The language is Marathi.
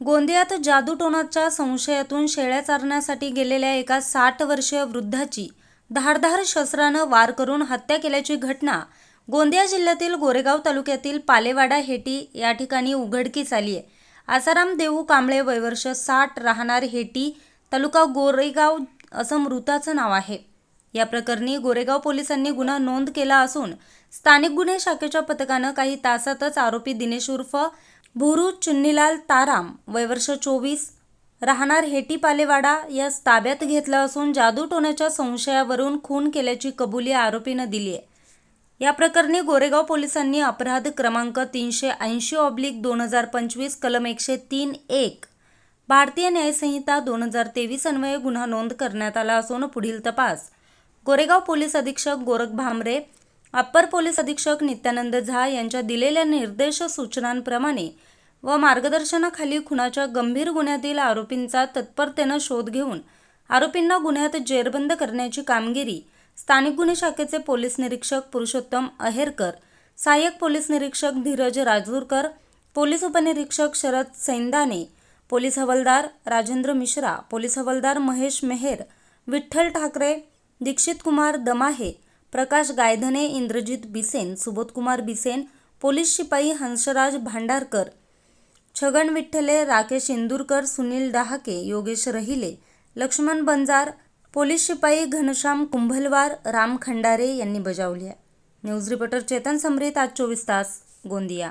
गोंदियात जादूटोणाच्या संशयातून शेळ्या चारण्यासाठी गेलेल्या एका साठ वर्षीय वृद्धाची धारधार शस्त्रानं वार करून हत्या केल्याची घटना गोंदिया जिल्ह्यातील गोरेगाव तालुक्यातील पालेवाडा हेटी या ठिकाणी उघडकीस आली आहे. आसाराम देऊ कांबळे वयवर्ष साठ राहणार हेटी तालुका गोरेगाव असं मृताचं नाव आहे. या प्रकरणी गोरेगाव पोलिसांनी गुन्हा नोंद केला असून स्थानिक गुन्हे शाखेच्या पथकानं काही तासातच आरोपी दिनेश उर्फ भुरू चुन्नीलाल ताराम वयवर्ष चोवीस राहणार हेटी पालेवाडा या ताब्यात घेतलं असून जादूटोण्याच्या संशयावरून खून केल्याची कबुली आरोपीनं दिली आहे. या प्रकरणी गोरेगाव पोलिसांनी अपराध क्रमांक तीनशे ऐंशी ऑब्लिक दोन हजार पंचवीस कलम एकशे तीन एक भारतीय न्यायसंहिता दोन हजार तेवीस अन्वये गुन्हा नोंद करण्यात आला असून पुढील तपास. गोरेगाव पोलीस अधीक्षक गोरख भामरे अप्पर पोलीस अधीक्षक नित्यानंद झा यांच्या दिलेल्या निर्देश सूचनांप्रमाणे व मार्गदर्शनाखाली खुनाच्या गंभीर गुन्ह्यातील आरोपींचा तत्परतेनं शोध घेऊन आरोपींना गुन्ह्यात जेरबंद करण्याची कामगिरी स्थानिक गुन्हे शाखेचे पोलीस निरीक्षक पुरुषोत्तम अहेरकर सहाय्यक पोलीस निरीक्षक धीरज राजूरकर पोलीस उपनिरीक्षक शरद सैंदाने पोलीस हवालदार राजेंद्र मिश्रा पोलीस हवालदार महेश मेहेर विठ्ठल ठाकरे दीक्षित कुमार दमाहे प्रकाश गायधने इंद्रजित बिसेन सुबोधकुमार बिसेन पोलीस शिपाई हंसराज भांडारकर छगन विठ्ठले राकेश इंदूरकर सुनील डहाके योगेश रहिले लक्ष्मण बंजार पोलीस शिपाई घनश्याम कुंभलवार राम खंडारे यांनी बजावली आहे. न्यूज रिपोर्टर चेतन समरेत आज चोवीस तास गोंदिया.